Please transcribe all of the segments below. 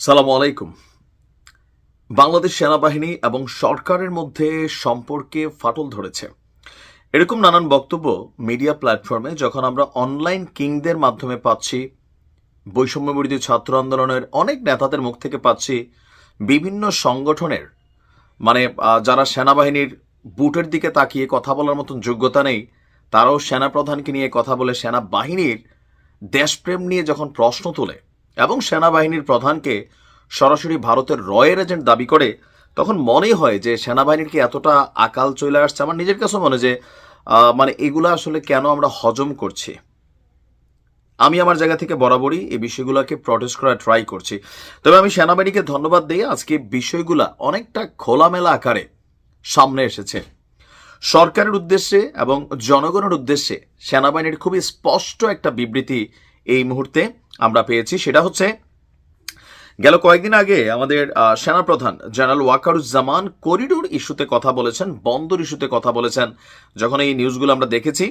সালাম আলাইকুম। বাংলাদেশ সেনাবাহিনী এবং সরকারের মধ্যে সম্পর্কে ফাটল ধরেছে। এরকম নানান বক্তব্য মিডিয়া প্ল্যাটফর্মে যখন আমরা অনলাইন কিংদের মাধ্যমে পাচ্ছি বৈষম্য বিরোধী ছাত্র আন্দোলনের অনেক নেতাদের মুখ থেকে পাচ্ছি, বিভিন্ন সংগঠনের মানে যারা সেনাবাহিনীর বুটের দিকে তাকিয়ে কথা বলার মতন যোগ্যতা নেই, তারাও সেনাপ্রধানকে নিয়ে কথা বলে সেনাবাহিনীর দেশপ্রেম নিয়ে যখন প্রশ্ন তোলে এবং সেনাবাহিনীর প্রধানকে সরাসরি ভারতের রয়ের এজেন্ট দাবি করে, তখন মনে হয় যে সেনাবাহিনীর কি এতটা আকাল চলে আসছে? আমার নিজের কাছে মনে যে মানে এগুলো আসলে কেন আমরা হজম করছি? আমি আমার জায়গা থেকে বরাবরই এই বিষয়গুলোকে প্রটেস্ট করার ট্রাই করছি। তবে আমি সেনাবাহিনীকে ধন্যবাদ দিয়ে আজকে বিষয়গুলা অনেকটা খোলামেলা আকারে সামনে এসেছে। সরকারের উদ্দেশ্যে এবং জনগণের উদ্দেশ্যে সেনাবাহিনীর খুবই স্পষ্ট একটা বিবৃতি এই মুহূর্তে আমরা পেয়েছি, সেটা হচ্ছে গেল কয়েকদিন আগে আমাদের সেনাপ্রধান জেনারেল ওয়াকারুজ্জামান করিডোর ইস্যুতে কথা বলেছেন, বন্দর ইস্যুতে কথা বলেছেন, যখন এই নিউজগুলো আমরা দেখেছি।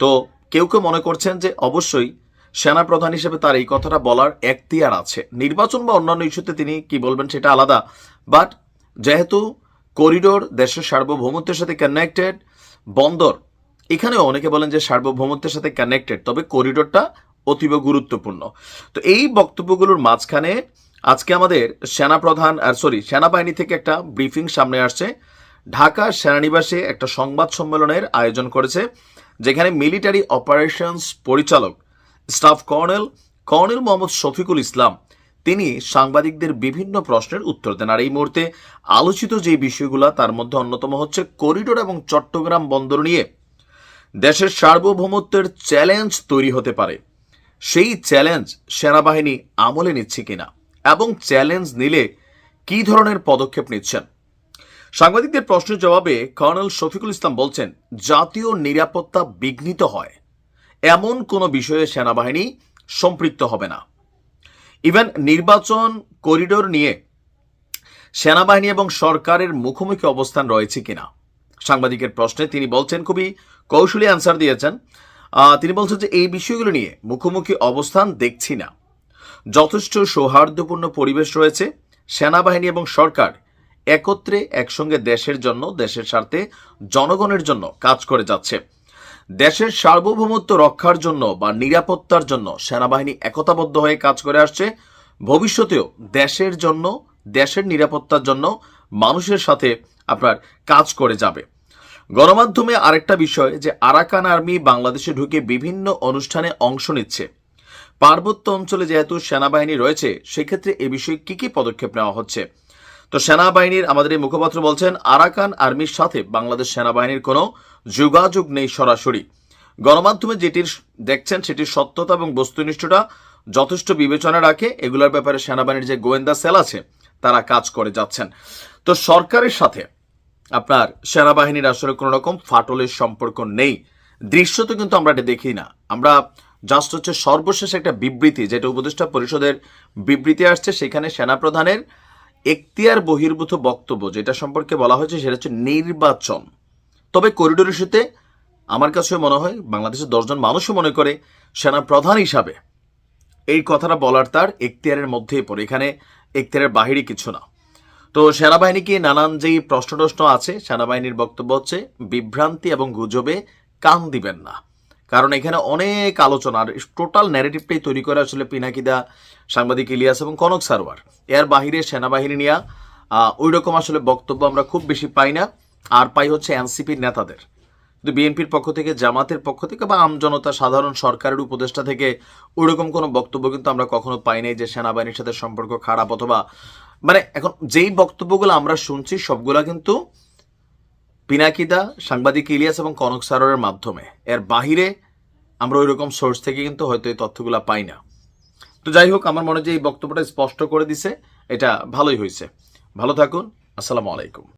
তো কেউ কেউ মনে করছেন যে অবশ্যই সেনাপ্রধান হিসেবে তার এই কথাটা বলার এখতিয়ার আছে। নির্বাচন বা অন্যান্য ইস্যুতে তিনি কি বলবেন সেটা আলাদা। বাট যেহেতু করিডোর দেশের সার্বভৌমত্বের সাথে কানেক্টেড বন্দর এখানে অনেকে বলেন যে সার্বভৌমত্বের সাথে কানেক্টেড তবে করিডোরটা অতীব গুরুত্বপূর্ণ। তো এই বক্তব্যগুলোর মাঝখানে আজকে আমাদের সেনাপ্রধান আর সরি সেনাবাহিনী থেকে একটা ব্রিফিং সামনে আসছে। ঢাকা সেনানিবাসে একটা সংবাদ সম্মেলনের আয়োজন করেছে, যেখানে মিলিটারি অপারেশনস পরিচালক staff colonel colonel Mohammad Shafiqul Islam, তিনি সাংবাদিকদের বিভিন্ন প্রশ্নের উত্তর দেন। আর এই মুহূর্তে আলোচিত যে বিষয়গুলো, তার মধ্যে অন্যতম হচ্ছে করিডোর এবং চট্টগ্রাম বন্দর নিয়ে দেশের সার্বভৌমত্বের চ্যালেঞ্জ তৈরি হতে পারে। সেই চ্যালেঞ্জ সেনাবাহিনী আমলে নিচ্ছে কিনা এবং চ্যালেঞ্জ নিলে কি ধরনের পদক্ষেপ নিচ্ছেন? সাংবাদিকদের প্রশ্নের জবাবে কর্নেল শফিকুল ইসলাম বলছেন, জাতীয় নিরাপত্তা বিঘ্নিত হয়। এমন কোনো বিষয়ে সেনাবাহিনী সম্পৃক্ত হবে না। ইভেন নির্বাচন করিডোর নিয়ে সেনাবাহিনী এবং সরকারের মুখোমুখি অবস্থান রয়েছে কিনা? সাংবাদিকের প্রশ্নে তিনি বলছেন, খুবই কৌশলী অ্যান্সার দিয়েছেন। তিনি বলছেন যে এই বিষয়গুলো নিয়ে মুখোমুখি অবস্থান দেখছি না। যথেষ্ট সৌহার্দ্যপূর্ণ পরিবেশ রয়েছে, সেনাবাহিনী এবং সরকার একত্রে একসঙ্গে দেশের জন্য, দেশের স্বার্থে জনগণের জন্য কাজ করে যাচ্ছে। দেশের সার্বভৌমত্ব রক্ষার জন্য বা নিরাপত্তার জন্য সেনাবাহিনী একতাবদ্ধ হয়ে কাজ করে আসছে। ভবিষ্যতেও দেশের জন্য, দেশের নিরাপত্তার জন্য মানুষের সাথে আপনার কাজ করে যাবে। গণমাধ্যমে আরেকটা বিষয় যে আরাকান আর্মি বাংলাদেশে ঢুকে বিভিন্ন অনুষ্ঠানে অংশ নিচ্ছে। পার্বত্য অঞ্চলে যেহেতু সেনাবাহিনী রয়েছে, সেক্ষেত্রে এ বিষয়ে কি কি পদক্ষেপ নেওয়া হচ্ছে? তো সেনাবাহিনীর আমাদের এই মুখপাত্র বলছেন, আরাকান আর্মির সাথে বাংলাদেশ সেনাবাহিনীর কোনো যোগাযোগ নেই সরাসরি। গণমাধ্যমে যেটির দেখছেন, সেটির সত্যতা এবং বস্তুনিষ্ঠতা যথেষ্ট বিবেচনা রাখে। এগুলোর ব্যাপারে সেনাবাহিনীর যে গোয়েন্দা সেল আছে, তারা কাজ করে যাচ্ছেন। তো সরকারের সাথে আপনার সেনাবাহিনীর আসলে কোনো রকম ফাটলের সম্পর্ক নেই। দৃশ্য তো কিন্তু আমরা এটা দেখি না। আমরা জাস্ট হচ্ছে সর্বশেষ একটা বিবৃতি, যেটা উপদেষ্টা পরিষদের বিবৃতি আসছে, সেখানে সেনাপ্রধানের এখতিয়ার বহির্ভূত বক্তব্য, যেটা সম্পর্কে বলা হয়েছে, সেটা হচ্ছে নির্বাচন। তবে করিডোর ইস্যুতে আমার কাছে মনে হয় বাংলাদেশের দশজন মানুষও মনে করে সেনা প্রধান হিসাবে। এই কথাটা বলার তার এখতিয়ারের মধ্যেই পড়ে। এখানে এখতিয়ারের বাহিরে কিছু না। তো সেনাবাহিনীকে নানান যেই প্রশ্ন টশ্ন আছে, সেনাবাহিনীর বক্তব্য হচ্ছে, বিভ্রান্তি এবং গুজবে কান দিবেন না। কারণ এখানে অনেক আলোচনা, আর টোটাল ন্যারেটিভটাই তৈরি করে আসলে পিনাকিদা, সাংবাদিক ইলিয়াস এবং কনক সারোয়ার। এর বাহিরে সেনাবাহিনী নিয়ে ওই রকম আসলে বক্তব্য আমরা খুব বেশি পাই না, আর পাই হচ্ছে এনসিপির নেতাদের। কিন্তু বিএনপির পক্ষ থেকে, জামাতের পক্ষ থেকে বা আমজনতা সাধারণ সরকারের উপদেষ্টা থেকে ওইরকম কোনো বক্তব্য কিন্তু আমরা কখনো পাই নাই যে সেনাবাহিনীর সাথে সম্পর্ক খারাপ অথবা মানে এখন যেই বক্তব্যগুলো আমরা শুনছি, সবগুলা কিন্তু পিনাকিদা, সাংবাদিক ইলিয়াস এবং কনক সারোরের মাধ্যমে। এর বাহিরে আমরা ওই রকম সোর্স থেকে কিন্তু হয়তো এই তথ্যগুলো পাই না। তো যাই হোক, আমার মনে হয় যে এই বক্তব্যটা স্পষ্ট করে দিছে। এটা ভালোই হয়েছে। ভালো থাকুন। আসসালামু আলাইকুম।